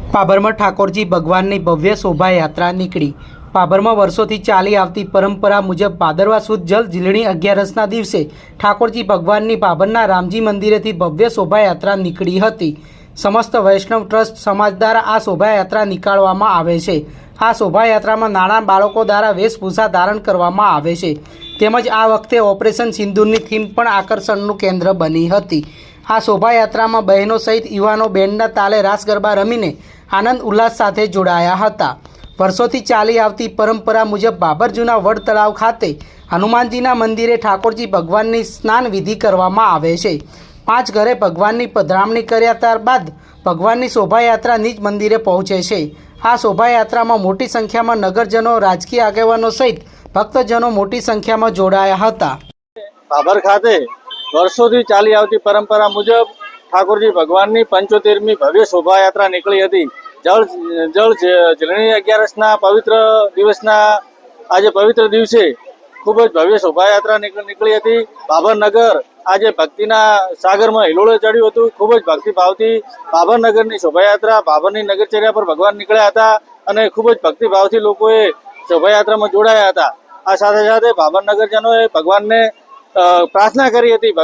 પાભરમાં ઠાકોરજી ભગવાનની ભવ્ય શોભાયાત્રા નીકળી. પાભરમાં વર્ષોથી ચાલી આવતી પરંપરા મુજબ ભાદરવા સુદ જલ ઝીલણી અગિયારસના દિવસે ઠાકોરજી ભગવાનની પાભરના રામજી મંદિરેથી ભવ્ય શોભાયાત્રા નીકળી હતી. સમસ્ત વૈષ્ણવ ટ્રસ્ટ સમાજ દ્વારા આ શોભાયાત્રા નીકાળવામાં આવે છે. આ શોભાયાત્રામાં નાના બાળકો દ્વારા વેશભૂષા ધારણ કરવામાં આવે છે. તેમજ આ વખતે ઓપરેશન સિંદૂરની થીમ પણ આકર્ષણનું કેન્દ્ર બની હતી. આ શોભાયાત્રામાં બહેનો સહિત યુવાનો બેન્ડના તાલે રાસ ગરબા રમીને આનંદ ઉલ્લાસ સાથે જોડાયા હતા. વર્ષોથી ચાલી આવતી પરંપરા મુજબ બાબર જૂના વડ તળાવ ખાતે હનુમાનજીના મંદિરે ઠાકોરજી ભગવાનની સ્નાન વિધિ કરવામાં આવે છે. પાંચ ઘરે ભગવાનની પધરામણી કર્યા ત્યારબાદ ભગવાનની શોભાયાત્રા નિજ મંદિરે પહોંચે છે. આ શોભાયાત્રામાં મોટી સંખ્યામાં નગરજનો, રાજકીય આગેવાનો સહિત ભક્તજનો મોટી સંખ્યામાં જોડાયા હતા. બાબર ખાતે વર્ષોથી ચાલી આવતી પરંપરા મુજબ ઠાકોરજી ભગવાનની પંચોતેરમી ભવ્ય શોભાયાત્રા નીકળી હતી. જળ જળ ઝીલણી અગિયારસના પવિત્ર દિવસના આજે પવિત્ર દિવસે ખૂબ જ ભવ્ય શોભાયાત્રા નીકળી હતી. બાબરનગર આજે ભક્તિના સાગરમાં હિલોળે ચડ્યું હતું. ખૂબ જ ભક્તિભાવથી બાબરનગરની શોભાયાત્રા, બાબરની નગરચર્યા પર ભગવાન નીકળ્યા હતા અને ખૂબ જ ભક્તિભાવથી લોકોએ શોભાયાત્રામાં જોડાયા હતા. આ સાથે સાથે બાબરનગરજનોએ ભગવાનને પ્રાર્થના કરી હતી.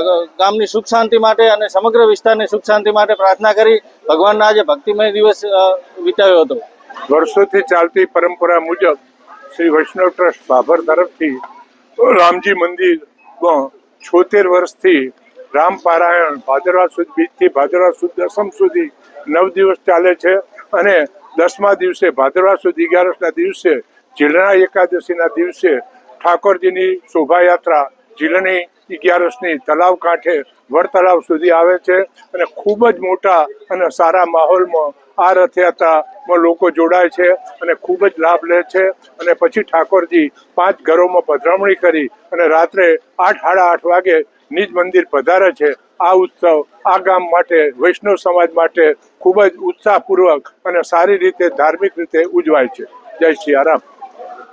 ગામની સુખ શાંતિ માટે અને સમગ્ર વિસ્તારની સુખ શાંતિ માટે પ્રાર્થના કરી ભગવાનના આજે ભક્તિમય દિવસ વિતાવ્યો હતો. વર્ષોથી ચાલતી પરંપરા મુજબ શ્રી વૈષ્ણવ ટ્રસ્ટ ભાભર તરફથી રામજી મંદિરમાં છોતેર વર્ષથી રામ પારાયણ ભાદરવા સુદ, બીજથી ભાદરવા સુદ, દસમ સુધી નવ દિવસ ચાલે છે અને દસમા દિવસે ભાદરવા સુદ અગિયારસના દિવસે જીલણા એકાદશીના દિવસે ઠાકોરજીની શોભાયાત્રા ઝીલણી અગિયારસની તલાવ કાંઠે વડતળાવ સુધી આવે છે અને ખૂબ જ મોટા અને સારા માહોલમાં આ રથયાત્રામાં લોકો જોડાય છે અને ખૂબ જ લાભ લે છે. અને પછી ઠાકોરજી પાંચ ઘરોમાં પધરામણી કરી અને રાત્રે આઠ, સાડા આઠ વાગે નિજ મંદિર પધારે છે. આ ઉત્સવ આ ગામ માટે, વૈષ્ણવ સમાજ માટે ખૂબ જ ઉત્સાહપૂર્વક અને સારી રીતે, ધાર્મિક રીતે ઉજવાય છે. જય શ્રી રામ.